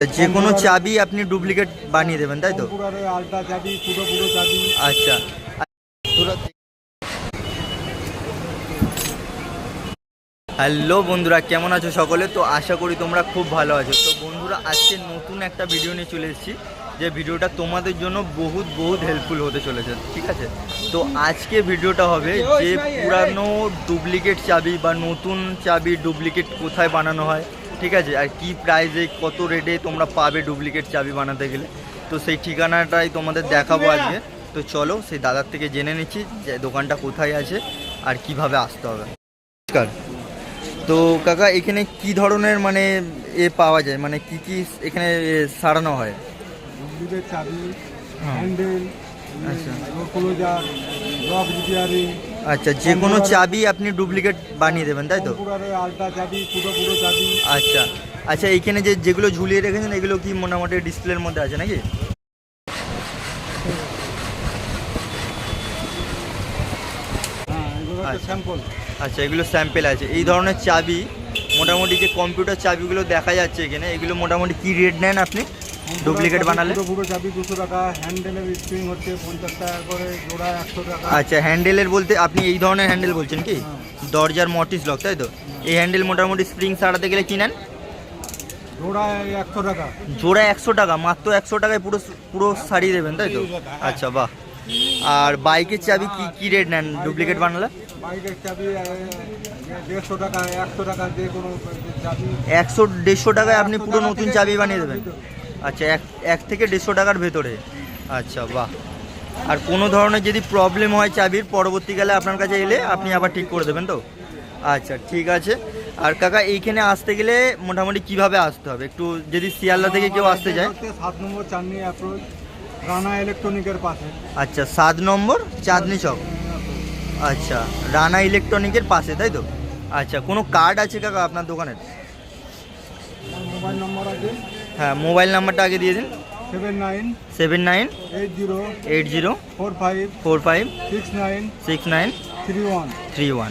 যে কোনো চাবি আপনি ডুপ্লিকেট বানিয়ে দেবেন তাই তো? কম্পিউটারে চাবি পুরো পুরো চাবি। আচ্ছা। হ্যালো বন্ধুরা কেমন আছো সকলে? তো আশা করি তোমরা খুব ভালো আছো। তো বন্ধুরা আজকে নতুন একটা ভিডিও নিয়ে চলে এসেছি যে ভিডিওটা তোমাদের জন্য বহুত বহুত হেল্পফুল হতে চলেছে ঠিক আছে? তো আজকে ভিডিওটা হবে যে পুরানো ডুপ্লিকেট চাবি বা নতুন চাবি ডুপ্লিকেট কোথায় বানানো হয় ঠিক আছে? আর কি প্রাইসে কত রেটে তোমরা পাবে ডুপ্লিকেট চাবি বানাতে গেলে? তো সেই ঠিকানাটাই তোমাদের দেখাবো আজকে। তো চলো সেই দাদার থেকে জেনে নিচ্ছি যে দোকানটা কোথায় আছে আর কীভাবে আসতে হবে। নমস্কার। তো কাকা এখানে কি ধরনের মানে এ পাওয়া যায়? মানে কি কি এখানে সারানো হয়? চাবি হ্যাঁ। হ্যান্ডেল আচ্ছা। আচ্ছা যে কোনো চাবি আপনি ডুপ্লিকেট বানিয়ে দেবেন তাই তো? কম্পিউটারে চাবি পুরো পুরো চাবি। আচ্ছা আচ্ছা এইখানে যে যেগুলো ঝুলিয়ে রেখেছেন এগুলো কি মোটামুটি ডিসপ্লের মধ্যে আছে নাকি? হ্যাঁ আচ্ছা। স্যাম্পল আচ্ছা এগুলো স্যাম্পেল আছে। এই ধরনের চাবি মোটামুটি যে কম্পিউটার চাবিগুলো দেখা যাচ্ছে এখানে এগুলো মোটামুটি কি রেট নেন আপনি? ডুপ্লিকেট বানালে? পুরো চাবি দুশো টাকা হ্যান্ডেলের স্প্রিং হচ্ছে পঞ্চাশ টাকা করে জোড়া একশো টাকা। আচ্ছা হ্যান্ডেলের বলতে আপনি এই ধরনের হ্যান্ডেল বলছেন কি? হ্যাঁ। দরজার মটিস লক তাই তো? এই হ্যান্ডেল মোটামুটি স্প্রিং সারাতে গেলে কি নেন? জোড়া একশো টাকা। মাত্র একশো টাকায় পুরো পুরো সারিয়ে দেবেন তাই তো? আচ্ছা বাহ। আর বাইকের চাবি কি কি রেট নেন ডুপ্লিকেট বানালে? একশো দেড়শো টাকায় আপনি পুরো নতুন চাবি বানিয়ে দেবেন। আচ্ছা এক এক থেকে দেড়শো টাকার ভেতরে। আচ্ছা বাহ। আর কোনো ধরনের যদি প্রবলেম হয় চাবির পরবর্তীকালে আপনার কাছে এলে আপনি আবার ঠিক করে দেবেন তো? আচ্ছা ঠিক আছে। আর কাকা এইখানে আসতে গেলে মোটামুটি কীভাবে আসতে হবে? একটু যদি শিয়ালদা থেকে কেউ আসতে যায়। সাত নম্বর চাঁদনি অ্যাপ্রোচ রানা ইলেকট্রনিকের পাশে। আচ্ছা সাত নম্বর চাঁদনি চক। আচ্ছা রানা ইলেকট্রনিকের পাশে তাই তো? আচ্ছা কোনো কার্ড আছে কাকা আপনার দোকানের? মোবাইল নম্বর আছে। হ্যাঁ মোবাইল নাম্বারটা আগে দিয়ে দিন। Seven nine seven nine eight zero eight zero four five four five six nine six nine three one. Three one.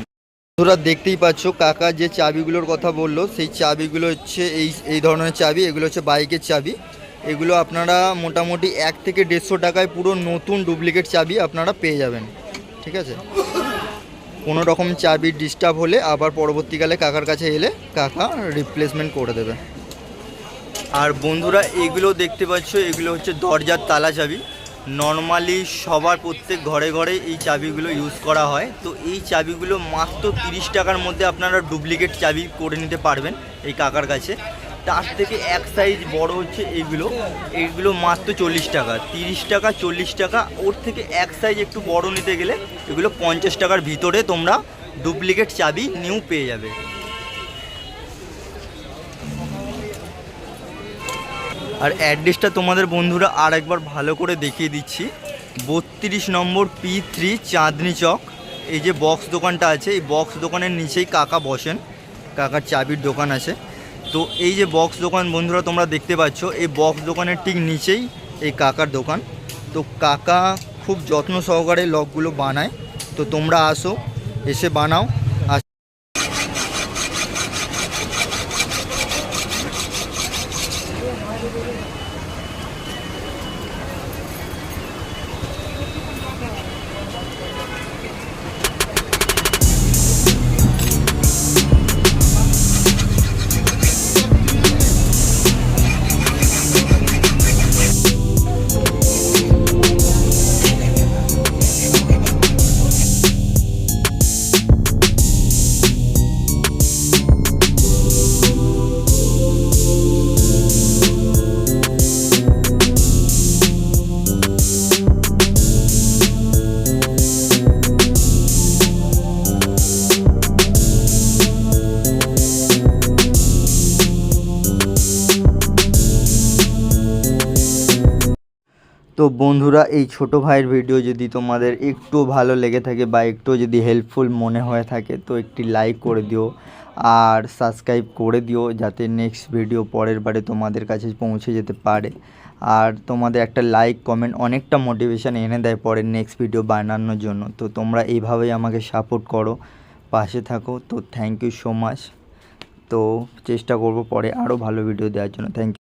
তোরা দেখতেই পাচ্ছ কাকা যে চাবিগুলোর কথা বলল সেই চাবিগুলো হচ্ছে এই এই ধরনের চাবি এগুলো হচ্ছে বাইকের চাবি। এগুলো আপনারা মোটামুটি এক থেকে দেড়শো টাকায় পুরো নতুন ডুপ্লিকেট চাবি আপনারা পেয়ে যাবেন। ঠিক আছে? কোনো রকম চাবি ডিস্টার্ব হলে আবার পরবর্তীকালে কাকার কাছে এলে কাকা রিপ্লেসমেন্ট করে দেবে। আর বন্ধুরা, এগুলো দেখতে পাচ্ছ, এগুলো হচ্ছে দরজার তালা চাবি। নর্মালি সবার প্রত্যেক ঘরে ঘরে এই চাবিগুলো ইউজ করা হয়। তো এই চাবিগুলো মাত্র তিরিশ টাকার মধ্যে আপনারা ডুপ্লিকেট চাবি করে নিতে পারবেন এই কাকার কাছে। তার থেকে এক সাইজ বড় হচ্ছে এইগুলো এইগুলো মাত্র চল্লিশ টাকা। তিরিশ টাকা, চল্লিশ টাকা, ওর থেকে এক সাইজ একটু বড় নিতে গেলে এগুলো পঞ্চাশ টাকার ভিতরে তোমরা ডুপ্লিকেট চাবি নিউ পেয়ে যাবে। আর অ্যাড্রেসটা তোমাদের বন্ধুরা আর একবার ভালো করে দেখিয়ে দিচ্ছি। বত্রিশ নম্বর পি থ্রি চাঁদনি চক। এই যে বক্স দোকানটা আছে, এই বক্স দোকানের নিচেই কাকা বসেন। কাকার চাবির দোকান আছে। তো এই যে বক্স দোকান বন্ধুরা তোমরা দেখতে পাচ্ছ, এই বক্স দোকানের ঠিক নিচেই এই কাকার দোকান। তো কাকা খুব যত্ন সহকারে লকগুলো বানায়। তো তোমরা আসো, এসে বানাও। তো বন্ধুরা, এই ছোট ভাইয়ের ভিডিও যদি তোমাদের একটু ভালো লেগে থাকে বা একটু যদি হেল্পফুল মনে হয়ে থাকে, তো একটি লাইক করে দিও আর সাবস্ক্রাইব করে দিও যাতে নেক্সট ভিডিও পরের বারে তোমাদের কাছে পৌঁছে যেতে পারে। আর তোমাদের একটা লাইক কমেন্ট অনেকটা মোটিভেশন এনে দেয় পরের নেক্সট ভিডিও বানানোর জন্য। তো তোমরা এইভাবেই আমাকে সাপোর্ট করো, পাশে থাকো। তো থ্যাংক ইউ সো মাচ তো চেষ্টা করব পরে আরও ভালো ভিডিও দেওয়ার জন্য। Thank you